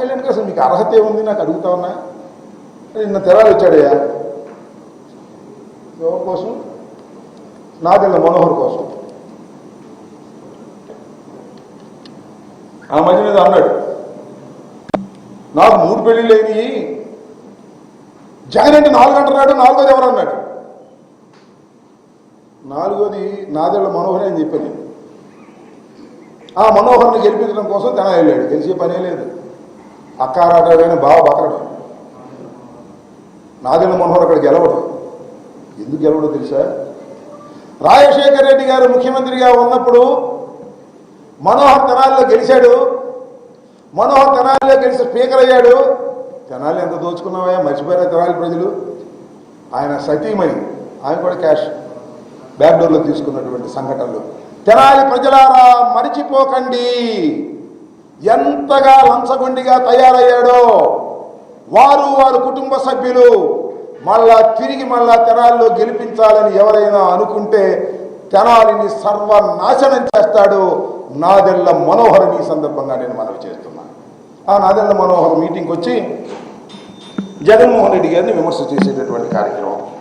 కళ్యాణ్ గారు అసలు మీకు అర్హత ఏముంది? నాకు అడుగుతా ఉన్నా. నిన్న తెరాలు వచ్చాడయ్యా. ఎవరి కోసం? నాదెల్ల మనోహర్ కోసం. ఆ మధ్య మీద అన్నాడు. నాకు మూడు పెళ్ళిళ్ళు అయినాయి జగన్ అంటే నాలుగు అంటున్నాడు నాలుగోది ఎవరు అన్నాడు. నాలుగోది నాదేళ్ళ మనోహరే అని చెప్పాను ఆ మనోహర్ని గెలిపించడం కోసం తన వెళ్ళాడు గెలిచే పనే లేదు. అక్కారాటాడని బావ బతకడు నాదెళ్ళ మనోహర్ అక్కడ గెలవడు. ఎందుకు గెలవడో తెలుసా? రాజశేఖర రెడ్డి గారు ముఖ్యమంత్రిగా ఉన్నప్పుడు మనోహర్ తెనాలిలో గెలిచాడు. మనోహర్ తెనాలిలో గెలిచి స్పీకర్ అయ్యాడు. తెనాలి ఎంత దోచుకున్నావా మర్చిపోయిన తెనాలి ప్రజలు. ఆయన సతీమణి. ఆయన కూడా క్యాష్ బ్యాక్డోర్లో తీసుకున్నటువంటి సంఘటనలు. తెనాలి ప్రజలారా మరిచిపోకండి. ఎంతగా లంచగొండిగా తయారయ్యాడో వారు వారి కుటుంబ సభ్యులు మళ్ళా తిరిగి మళ్ళా తెనాల్లో గెలిపించాలని ఎవరైనా అనుకుంటే తెనాలిని సర్వనాశనం చేస్తాడు నాదెళ్ళ మనోహరం ఈ సందర్భంగా నేను మనవి చేస్తున్నాను ఆ నాదెల్ల మనోహర్ మీటింగ్కి వచ్చి జగన్మోహన్ రెడ్డి గారిని విమర్శ చేసేటటువంటి కార్యక్రమం.